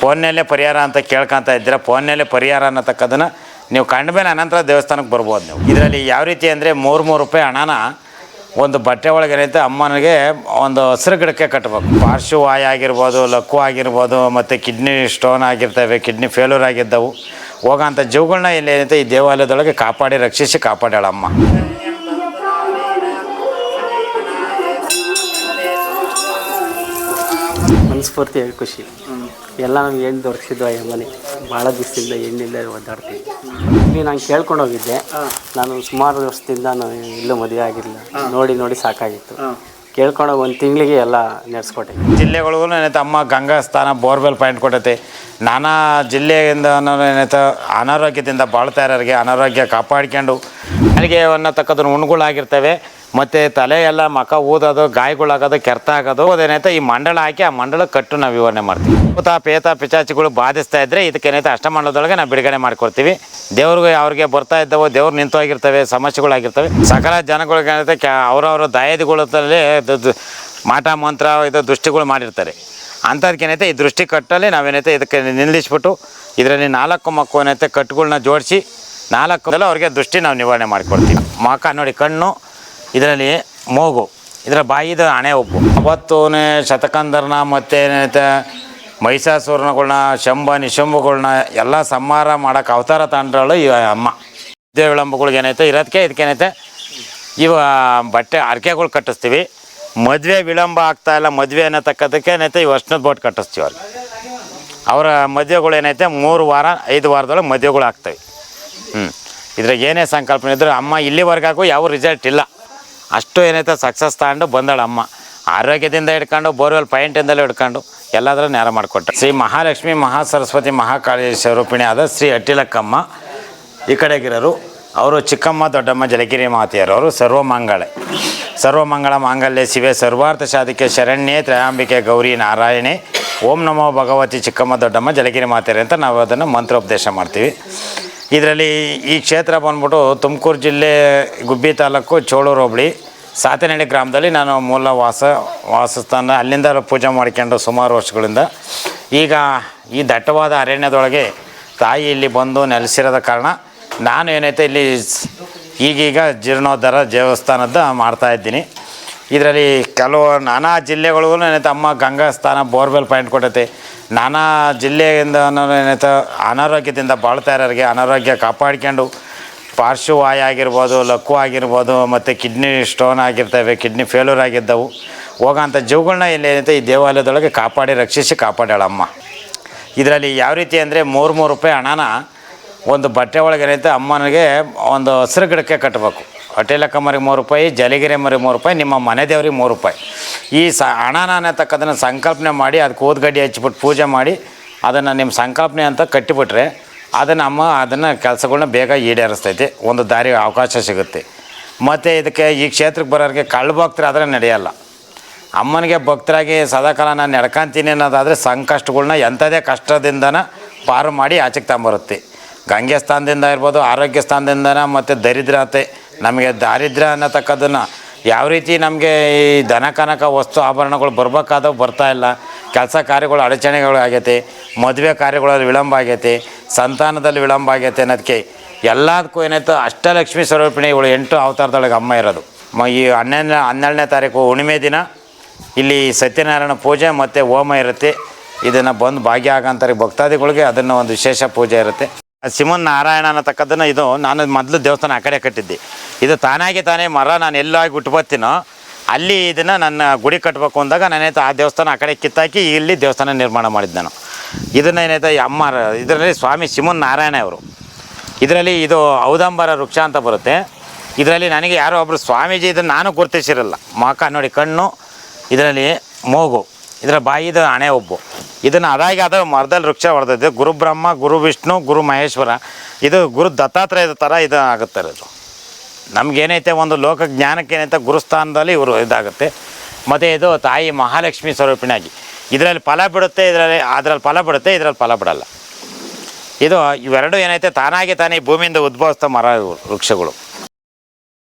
ಫೋನ್ನಲ್ಲೇ ಪರಿಹಾರ ಅಂತ ಕೇಳ್ಕೊಂತ ಇದ್ದೀರಾ ಫೋನ್ನಲ್ಲೇ ಪರಿಹಾರ ಅನ್ನತಕ್ಕದನ್ನು ನೀವು ಕಂಡ ಮೇಲೆ ಅನಂತರ ದೇವಸ್ಥಾನಕ್ಕೆ ಬರ್ಬೋದು ನೀವು. ಇದರಲ್ಲಿ ಯಾವ ರೀತಿ ಅಂದರೆ ಮೂರು ಮೂರು ರೂಪಾಯಿ ಹಣನ ಒಂದು ಬಟ್ಟೆ ಒಳಗೆ ಏನೈತೆ ಅಮ್ಮನಿಗೆ ಒಂದು ಹಸಿರು ಗಿಡಕ್ಕೆ ಕಟ್ಟಬೇಕು ಪಾರ್ಶ್ವವಾಯ ಆಗಿರ್ಬೋದು ಲಕ್ಕು ಆಗಿರ್ಬೋದು, ಮತ್ತು ಕಿಡ್ನಿ ಸ್ಟೋನ್ ಆಗಿರ್ತವೆ, ಕಿಡ್ನಿ ಫೇಲ್ಯೂರ್ ಆಗಿದ್ದವು. ಹೋಗೋಂಥ ಜೀವಗಳನ್ನ ಇಲ್ಲಿ ಏನೈತೆ ಈ ದೇವಾಲಯದೊಳಗೆ ಕಾಪಾಡಿ, ರಕ್ಷಿಸಿ ಕಾಪಾಡ್ಯಾಳ ಅಮ್ಮ. ಮನಸ್ಫೂರ್ತಿಯಾಗಿ ಖುಷಿ. ಎಲ್ಲ ನಮ್ಗೆ ಎಲ್ಲಿ ದೊರಕಿಸಿದ್ದು ಆ ಮನೆ ಭಾಳ ದಿವಸದಿಂದ ಎಣ್ಣಿಲ್ಲದೆ ಒದ್ದಾಡ್ತೀನಿ ಇಲ್ಲಿ ನಾನು ಕೇಳ್ಕೊಂಡು ಹೋಗಿದ್ದೆ. ನಾನು ಸುಮಾರು ವರ್ಷದಿಂದ ನಾನು ಇಲ್ಲೂ ಮದುವೆ ಆಗಿರಲಿಲ್ಲ ನೋಡಿ ನೋಡಿ ಸಾಕಾಗಿತ್ತು. ಕೇಳ್ಕೊಂಡೋಗಿ ಒಂದು ತಿಂಗಳಿಗೆ ಎಲ್ಲ ನಡೆಸ್ಕೊಟ್ಟೆ ಜಿಲ್ಲೆಗಳಿಗೂ ಏನೈತೆ ಅಮ್ಮ ಗಂಗಾ ಸ್ಥಾನ ಬೋರ್ವೆಲ್ ಪಾಯಿಂಟ್ ಕೊಟ್ಟತೆ. ನಾನಾ ಜಿಲ್ಲೆಯಿಂದ ಏನೈತೆ ಅನಾರೋಗ್ಯದಿಂದ ಬಾಳ್ತಾ ಇರೋರಿಗೆ ಅನಾರೋಗ್ಯ ಕಾಪಾಡ್ಕೊಂಡು ನನಗೆ ಅನ್ನತಕ್ಕದನ್ನು ಉಣ್ಗಳಾಗಿರ್ತವೆ. ಮತ್ತು ತಲೆ ಎಲ್ಲ ಮಕ ಊದೋದು, ಗಾಯಗಳಾಗೋದು ಕೆರ್ತ ಆಗೋದು ಅದೇನೈತೆ ಈ ಮಂಡಳ ಹಾಕಿ ಆ ಮಂಡಳ ಕಟ್ಟು ನಾವು ವಿವರಣೆ ಮಾಡ್ತೀವಿ. ಭೂತ ಪೇತ, ಪಿಚಾಚಿಗಳು ಬಾಧಿಸ್ತಾ ಇದ್ದರೆ ಇದಕ್ಕೇನೈತೆ ಅಷ್ಟಮಂಡಲದೊಳಗೆ ನಾವು ಬಿಡುಗಡೆ ಮಾಡ್ಕೊಡ್ತೀವಿ ದೇವ್ರಿಗೆ ಅವ್ರಿಗೆ ಬರ್ತಾ ಇದ್ದವು, ದೇವ್ರು ನಿಂತೋಗಿರ್ತವೆ, ಸಮಸ್ಯೆಗಳಾಗಿರ್ತವೆ. ಸಕಲ ಜನಗಳಿಗೆ ಏನೈತೆ ಕ್ಯಾ, ಅವರವರ ದಾಯದಿಗಳಲ್ಲಿ ಮಾಟ, ಮಂತ್ರ, ಇದು ದೃಷ್ಟಿಗಳು ಮಾಡಿರ್ತಾರೆ. ಅಂಥದ್ಕೇನೈತೆ ಈ ದೃಷ್ಟಿ ಕಟ್ಟಲ್ಲಿ ನಾವೇನೈತೆ ಇದಕ್ಕೆ ನಿಲ್ಲಿಸ್ಬಿಟ್ಟು ಇದರಲ್ಲಿ ನಾಲ್ಕು ಮಕ್ಕಳು ಏನೈತೆ ಕಟ್ಟುಗಳನ್ನ ಜೋಡಿಸಿ ನಾಲ್ಕು ಅವ್ರಿಗೆ ದೃಷ್ಟಿ ನಾವು ನಿವಾರಣೆ ಮಾಡಿಕೊಡ್ತೀವಿ ಮಕ ನೋಡಿ ಕಣ್ಣು ಇದರಲ್ಲಿ ಮೋಗು, ಇದರ ಬಾಯಿದ ಹಣೆ ಉಪ್ಪು. ಅವತ್ತೂನೇ ಶತಕಂದರ್ನ ಮತ್ತೆ ಏನೈತೆ, ಮಹಿಷಾಸುರನಗಳ್ನ, ಶಂಭ ನಿಶಂಭಗಳನ್ನ ಎಲ್ಲ ಸಂಹಾರ ಮಾಡೋಕೆ ಅವತಾರ ತಾಂಡ್ರಳು ಈ ಅಮ್ಮ. ಇದೇ ವಿಳಂಬಗಳಿಗೆ ಏನೈತೆ ಇರೋದಕ್ಕೆ ಇದಕ್ಕೇನೈತೆ ಇವ ಬಟ್ಟೆ ಅರ್ಕೆಗಳು ಕಟ್ಟಿಸ್ತೀವಿ. ಮದುವೆ ವಿಳಂಬ ಆಗ್ತಾ ಇಲ್ಲ, ಮದುವೆ ಅನ್ನತಕ್ಕದಕ್ಕೆ ಏನೈತೆ ಇವು ಅರ್ಶನದ ಬೋಟ್ ಕಟ್ಟಿಸ್ತೀವಿ ಅವ್ರಿಗೆ. ಅವರ ಮದುವೆಗಳು ಏನೈತೆ, ಮೂರು ವಾರ, ಐದು ವಾರದೊಳಗೆ ಮದುವೆಗಳು ಆಗ್ತವೆ. ಹ್ಞೂ ಇದ್ರಾಗ ಏನೇ ಸಂಕಲ್ಪನೆ ಇದ್ದರೂ ಅಮ್ಮ ಇಲ್ಲಿವರೆಗಾಗೂ ಯಾವ ರಿಸಲ್ಟ್ ಇಲ್ಲ. ಅಷ್ಟು ಏನೈತೆ ಸಕ್ಸಸ್ ತಗೊಂಡು ಬಂದಳು ಅಮ್ಮ. ಆರೋಗ್ಯದಿಂದ ಹಿಡ್ಕೊಂಡು, ಬೋರ್ವೆಲ್ ಪಾಯಿಂಟಿಂದಲೇ ಹಿಡ್ಕೊಂಡು ಎಲ್ಲಾದರೂ ನೇರ ಮಾಡಿಕೊಟ್ಟ ಶ್ರೀ ಮಹಾಲಕ್ಷ್ಮಿ ಮಹಾಸರಸ್ವತಿ ಮಹಾಕಾಳಿ ಸ್ವರೂಪಿಣಿ ಆದ ಶ್ರೀ ಅಟ್ಟಿಲಕ್ಕಮ್ಮ, ಈ ಕಡೆಗಿರೋರು ಅವರು ಚಿಕ್ಕಮ್ಮ, ದೊಡ್ಡಮ್ಮ, ಜಲಗಿರಿ ಮಾತೆಯರವರು ಸರ್ವಮಂಗಳ. ಸರ್ವಮಂಗಳ ಮಾಂಗಲ್ಯ ಶಿವೆ ಸರ್ವಾರ್ಥ ಸಾಧಿಕೆ ಶರಣ್ಯೆ ತ್ರಯಾಂಬಿಕೆ ಗೌರಿ ನಾರಾಯಣಿ. ಓಂ ನಮೋ ಭಗವತಿ ಚಿಕ್ಕಮ್ಮ, ದೊಡ್ಡಮ್ಮ, ಜಲಗಿರಿ ಮಾತೆಯರು ಅಂತ ನಾವು ಅದನ್ನು ಮಂತ್ರೋಪದೇಶ ಮಾಡ್ತೀವಿ. ಇದರಲ್ಲಿ ಈ ಕ್ಷೇತ್ರ ಬಂದ್ಬಿಟ್ಟು ತುಮಕೂರು ಜಿಲ್ಲೆ ಗುಬ್ಬಿ ತಾಲೂಕು ಚೋಳೂರು ಹೋಬಳಿ. ಸಾತನಹಳ್ಳಿ ಗ್ರಾಮದಲ್ಲಿ ನಾನು ಮೂಲ ವಾಸ, ವಾಸಸ್ಥಾನ ಅಲ್ಲಿಂದ ಪೂಜೆ ಮಾಡ್ಕೊಂಡು ಸುಮಾರು ವರ್ಷಗಳಿಂದ. ಈಗ ಈ ದಟ್ಟವಾದ ಅರಣ್ಯದೊಳಗೆ ತಾಯಿ ಇಲ್ಲಿ ಬಂದು ನೆಲೆಸಿರೋದ ಕಾರಣ ನಾನು ಏನೈತೆ ಇಲ್ಲಿ ಈಗೀಗ ಜೀರ್ಣೋದ್ಧಾರ ದೇವಸ್ಥಾನದ ಮಾಡ್ತಾ ಇದ್ದೀನಿ. ಇದರಲ್ಲಿ ಕೆಲವು ನಾನಾ ಜಿಲ್ಲೆಗಳಿಗೂ ಏನೈತೆ ಅಮ್ಮ ಗಂಗಾ ಸ್ಥಾನ ಬೋರ್ವೆಲ್ ಪಾಯಿಂಟ್ ಕೊಟ್ಟೈತೆ. ನಾನಾ ಜಿಲ್ಲೆಯಿಂದ ಏನೈತೆ ಅನಾರೋಗ್ಯದಿಂದ ಬಾಳ್ತಾ ಇರೋರಿಗೆ ಅನಾರೋಗ್ಯ ಕಾಪಾಡ್ಕೊಂಡು ಪಾರ್ಶ್ವವಾಯು ಆಗಿರ್ಬೋದು, ಲಕ್ಕು ಆಗಿರ್ಬೋದು, ಮತ್ತು ಕಿಡ್ನಿ ಸ್ಟೋನ್ ಆಗಿರ್ತವೆ, ಕಿಡ್ನಿ ಫೇಲ್ಯೂರ್ ಆಗಿದ್ದವು. ಹೋಗೋಂಥ ಜೀವಗಳನ್ನ ಇಲ್ಲಿ ಈ ದೇವಾಲಯದೊಳಗೆ ಕಾಪಾಡಿ, ರಕ್ಷಿಸಿ ಕಾಪಾಡ್ಯಾಳಮ್ಮ. ಇದರಲ್ಲಿ ಯಾವ ರೀತಿ ಅಂದರೆ ಮೂರು ಮೂರು ರೂಪಾಯಿ ಹಣನ ಒಂದು ಬಟ್ಟೆ ಒಳಗೆ ಏನೈತೆ ಅಮ್ಮನಿಗೆ ಒಂದು ಹಸಿರು ಗಿಡಕ್ಕೆ ಕಟ್ಟಬೇಕು ಹೊಟ್ಟೆಲಕ್ಕಮ್ಮರಿಗೆ ಮೂರು ರೂಪಾಯಿ ಜಲಿಗಿರಿಯಮ್ಮರಿಗೆ ಮೂರು ರೂಪಾಯಿ, ನಿಮ್ಮ ಮನೆ ದೇವ್ರಿಗೆ ಮೂರು ರೂಪಾಯಿ. ಈ ಸ ಹಣನ ಅನ್ನತಕ್ಕದನ್ನು ಸಂಕಲ್ಪನೆ ಮಾಡಿ, ಅದಕ್ಕೆ ಓದ್ಗಡ್ಡಿ ಹಚ್ಬಿಟ್ಟು ಪೂಜೆ ಮಾಡಿ, ಅದನ್ನು ನಿಮ್ಮ ಸಂಕಲ್ಪನೆ ಅಂತ ಕಟ್ಟಿಬಿಟ್ರೆ, ಅದನ್ನು ಅಮ್ಮ ಅದನ್ನು ಕೆಲಸಗಳನ್ನ ಬೇಗ ಈಡೇರಿಸ್ತೈತಿ. ಒಂದು ದಾರಿ ಅವಕಾಶ ಸಿಗುತ್ತೆ. ಮತ್ತು ಇದಕ್ಕೆ ಈ ಕ್ಷೇತ್ರಕ್ಕೆ ಬರೋರಿಗೆ ಕಳ್ಳ ಭಕ್ತರು ಆದರೆ ನಡೆಯಲ್ಲ. ಅಮ್ಮನಿಗೆ ಭಕ್ತರಾಗಿ ಸದಾಕಾಲ ನಾನು ನಡ್ಕೊಂತೀನಿ ಅನ್ನೋದಾದರೆ ಸಂಕಷ್ಟಗಳನ್ನ ಎಂಥದೇ ಕಷ್ಟದಿಂದನ ಪಾರು ಮಾಡಿ ಆಚೆಗೆ ತಗೊಂಬರುತ್ತೆ. ಗಂಗೆ ಸ್ಥಾನದಿಂದ ಇರ್ಬೋದು, ಆರೋಗ್ಯ ಸ್ಥಾನದಿಂದನ ಮತ್ತು ದರಿದ್ರತೆ ನಮಗೆ ದಾರಿದ್ರ್ಯ ಅನ್ನತಕ್ಕದನ್ನು ಯಾವ ರೀತಿ ನಮಗೆ ಈ ದನ ಕನಕ ವಸ್ತು ಆಭರಣಗಳು ಬರ್ಬೇಕಾದವು ಬರ್ತಾ ಇಲ್ಲ. ಕೆಲಸ ಕಾರ್ಯಗಳು ಅಡಚಣೆಗಳು ಆಗೈತೆ, ಮದುವೆ ಕಾರ್ಯಗಳಲ್ಲಿ ವಿಳಂಬ ಆಗೈತೆ, ಸಂತಾನದಲ್ಲಿ ವಿಳಂಬ ಆಗೈತೆ ಅನ್ನೋದಕ್ಕೆ ಎಲ್ಲದಕ್ಕೂ ಏನಾಯ್ತು, ಅಷ್ಟಲಕ್ಷ್ಮಿ ಸ್ವರೂಪಿಣಿ ಇವಳು ಎಂಟು ಅವತಾರದೊಳಗೆ ಅಮ್ಮ ಇರೋದು. ಮ, ಈ ಹನ್ನೆರಡನೇ ಹನ್ನೆರಡನೇ ತಾರೀಕು ಹುಣ್ಣಿಮೆ ದಿನ, ಇಲ್ಲಿ ಸತ್ಯನಾರಾಯಣ ಪೂಜೆ ಮತ್ತು ಹೋಮ ಇರುತ್ತೆ. ಇದನ್ನು ಬಂದು ಭಾಗ್ಯ ಆಗಂತಾರೆ ಭಕ್ತಾದಿಗಳಿಗೆ ಅದನ್ನು ಒಂದು ವಿಶೇಷ ಪೂಜೆ ಇರುತ್ತೆ. ಸಿಮನ್ ನಾರಾಯಣ ಅನ್ನತಕ್ಕದನ್ನ ಇದು ನಾನು ಮೊದಲು ದೇವಸ್ಥಾನ ಆ ಕಡೆ ಕಟ್ಟಿದ್ದೆ. ಇದು ತಾನಾಗಿ ತಾನೇ ಮರ ನಾನು ಎಲ್ಲಾಗಿ ಹುಟ್ಟುಬತ್ತೀನೋ ಅಲ್ಲಿ ಇದನ್ನು ನನ್ನ ಗುಡಿ ಕಟ್ಟಬೇಕು ಅಂದಾಗ ನಾನೈತೆ ಆ ದೇವಸ್ಥಾನ ಆ ಕಡೆ ಕಿತ್ತಾಕಿ ಇಲ್ಲಿ ದೇವಸ್ಥಾನ ನಿರ್ಮಾಣ ಮಾಡಿದ್ದೆ ನಾನು. ಇದನ್ನು ಏನೈತೆ ಅಮ್ಮ ಇದರಲ್ಲಿ ಸ್ವಾಮಿ ಸಿಮನ್ ನಾರಾಯಣ ಅವರು ಇದರಲ್ಲಿ ಇದು ಔದಂಬರ ವೃಕ್ಷ ಅಂತ ಬರುತ್ತೆ. ಇದರಲ್ಲಿ ನನಗೆ ಯಾರೋ ಒಬ್ಬರು ಸ್ವಾಮೀಜಿ ಇದನ್ನು ನಾನು ಗುರುತಿಸಿರಲ್ಲ. ಮಕ ನೋಡಿ ಕಣ್ಣು, ಇದರಲ್ಲಿ ಮೂಗು. ಇದರ ಬಾಯಿದ ಹಣೆ ಒಬ್ಬು ಇದನ್ನು ಅದಾಗಿ ಅದು ಮರದಲ್ಲಿ ವೃಕ್ಷ ಹೊಡೆದಿದ್ದು, ಗುರು ಬ್ರಹ್ಮ, ಗುರು ವಿಷ್ಣು, ಗುರು ಮಹೇಶ್ವರ. ಇದು ಗುರು ದತ್ತಾತ್ರೇಯದ ಥರ ಇದು ಆಗುತ್ತೆ ಇದು ನಮಗೇನೈತೆ ಒಂದು ಲೋಕ ಜ್ಞಾನಕ್ಕೆ ಏನೈತೆ ಗುರುಸ್ಥಾನದಲ್ಲಿ ಇವರು ಇದಾಗುತ್ತೆ. ಮತ್ತು ಇದು ತಾಯಿ ಮಹಾಲಕ್ಷ್ಮಿ ಸ್ವರೂಪಿನಾಗಿ ಇದರಲ್ಲಿ ಫಲ ಬಿಡುತ್ತೆ, ಇದರಲ್ಲಿ ಅದರಲ್ಲಿ ಫಲ ಬಿಡುತ್ತೆ, ಇದರಲ್ಲಿ ಫಲ ಬಿಡಲ್ಲ. ಇದು ಇವೆರಡು ಏನೈತೆ, ತಾನಾಗಿ ತಾನೇ ಭೂಮಿಯಿಂದ ಉದ್ಭವಿಸ್ತಾ ಮರ ವೃಕ್ಷಗಳು.